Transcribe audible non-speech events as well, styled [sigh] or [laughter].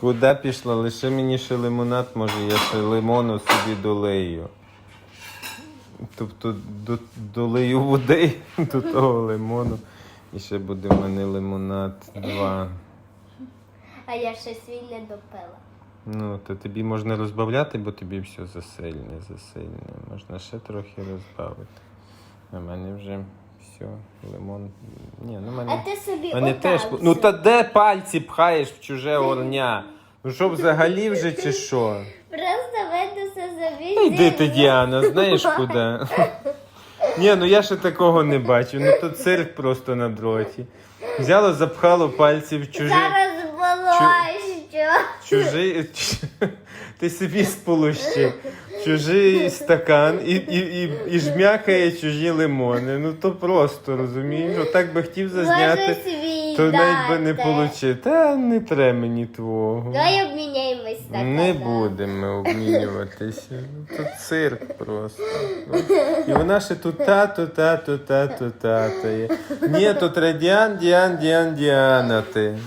Куди пішла? Лише мені ще лимонад, може я ще лимону собі долею. Тобто до, долею води [laughs] до того лимону. І ще буде в мене лимонад 2. А я ще свій не допила. Ну, то тобі можна розбавляти, бо тобі все засильне, засильне. Можна ще трохи розбавити. А в мене вже все, лимон. Ні, ну в А мене. ти собі Мене отак теж. Ну та де пальці пхаєш в чуже орня? Ну що взагалі вже чи що? Просто видуся Та Йди ти, Діана, знаєш куди? Ні, ну я ще такого не бачу. Ну то цирк просто на дроті. Взяло, запхало пальці в чужий. Зараз було що. Чужий. Ти собі сполущи. Чужий стакан і, і, і, і жмякає чужі лимони. Ну то просто розумієш. Отак би хотів зазняти, то навіть би не дати. Та не треба мені твого. Давай обміняємось так. Не будемо обмінюватися. Ну, Тут цирк просто. Ну, І вона ще тут тато, тато, тато, тато є. Ні, тут радіан, Діан, Діан, Діана ти.